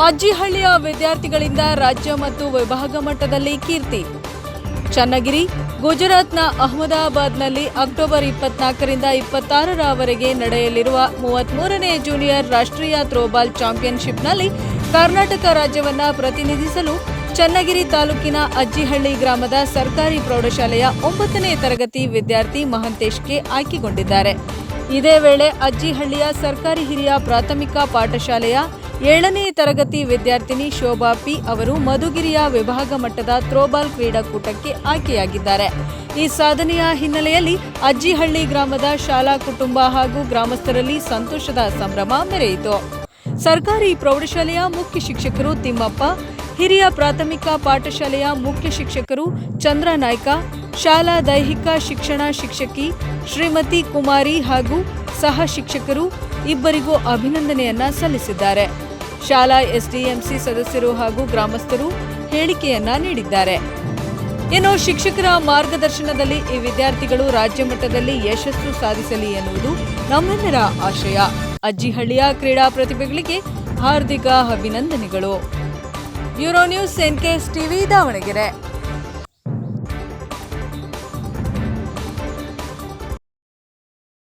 ಅಜ್ಜಿಹಳ್ಳಿಯ ವಿದ್ಯಾರ್ಥಿಗಳಿಂದ ರಾಜ್ಯ ಮತ್ತು ವಿಭಾಗ ಮಟ್ಟದಲ್ಲಿ ಕೀರ್ತಿ. ಚನ್ನಗಿರಿ, ಗುಜರಾತ್ನ ಅಹಮದಾಬಾದ್ನಲ್ಲಿ ಅಕ್ಟೋಬರ್ ಇಪ್ಪತ್ನಾಲ್ಕರಿಂದ ಇಪ್ಪತ್ತಾರರವರೆಗೆ ನಡೆಯಲಿರುವ ಮೂವತ್ಮೂರನೇ ಜೂನಿಯರ್ ರಾಷ್ಟ್ರೀಯ ಥ್ರೋಬಾಲ್ ಚಾಂಪಿಯನ್ಶಿಪ್ನಲ್ಲಿ ಕರ್ನಾಟಕ ರಾಜ್ಯವನ್ನು ಪ್ರತಿನಿಧಿಸಲು ಚನ್ನಗಿರಿ ತಾಲೂಕಿನ ಅಜ್ಜಿಹಳ್ಳಿ ಗ್ರಾಮದ ಸರ್ಕಾರಿ ಪ್ರೌಢಶಾಲೆಯ ಒಂಬತ್ತನೇ ತರಗತಿ ವಿದ್ಯಾರ್ಥಿ ಮಹಂತೇಶ್ಗೆ ಆಯ್ಕೆಗೊಂಡಿದ್ದಾರೆ. ಇದೇ ವೇಳೆ ಅಜ್ಜಿಹಳ್ಳಿಯ ಸರ್ಕಾರಿ ಹಿರಿಯ ಪ್ರಾಥಮಿಕ ಪಾಠಶಾಲೆಯ ಏಳನೇ ತರಗತಿ ವಿದ್ಯಾರ್ಥಿನಿ ಶೋಭಾ ಪಿ ಅವರು ಮಧುಗಿರಿಯ ವಿಭಾಗ ಮಟ್ಟದ ಥ್ರೋಬಾಲ್ ಕ್ರೀಡಾಕೂಟಕ್ಕೆ ಆಯ್ಕೆಯಾಗಿದ್ದಾರೆ. ಈ ಸಾಧನೆಯ ಹಿನ್ನೆಲೆಯಲ್ಲಿ ಅಜ್ಜಿಹಳ್ಳಿ ಗ್ರಾಮದ ಶಾಲಾ ಕುಟುಂಬ ಹಾಗೂ ಗ್ರಾಮಸ್ಥರಲ್ಲಿ ಸಂತೋಷದ ಸಂಭ್ರಮ ಮೆರೆಯಿತು. ಸರ್ಕಾರಿ ಪ್ರೌಢಶಾಲೆಯ ಮುಖ್ಯ ಶಿಕ್ಷಕರು ತಿಮ್ಮಪ್ಪ, ಹಿರಿಯ ಪ್ರಾಥಮಿಕ ಪಾಠಶಾಲೆಯ ಮುಖ್ಯ ಶಿಕ್ಷಕರು ಚಂದ್ರ ನಾಯ್ಕ ಶಾಲಾ ದೈಹಿಕ ಶಿಕ್ಷಣ ಶಿಕ್ಷಕಿ ಶ್ರೀಮತಿ ಕುಮಾರಿ ಹಾಗೂ ಸಹ ಶಿಕ್ಷಕರು ಇಬ್ಬರಿಗೂ ಅಭಿನಂದನೆಯನ್ನ ಸಲ್ಲಿಸಿದ್ದಾರೆ. ಶಾಲಾ ಎಸ್ಡಿಎಂಸಿ ಸದಸ್ಯರು ಹಾಗೂ ಗ್ರಾಮಸ್ಥರು ಹೇಳಿಕೆಯನ್ನ ನೀಡಿದ್ದಾರೆ. ಇನ್ನು ಶಿಕ್ಷಕರ ಮಾರ್ಗದರ್ಶನದಲ್ಲಿ ಈ ವಿದ್ಯಾರ್ಥಿಗಳು ರಾಜ್ಯ ಮಟ್ಟದಲ್ಲಿ ಯಶಸ್ಸು ಸಾಧಿಸಲಿ ಎನ್ನುವುದು ನಮ್ಮೆಲ್ಲರ ಆಶಯ. ಅಜ್ಜಿಹಳ್ಳಿಯ ಕ್ರೀಡಾ ಪ್ರತಿಭೆಗಳಿಗೆ ಹಾರ್ದಿಕ ಅಭಿನಂದನೆಗಳು. Bureau news NKS TV Davangere.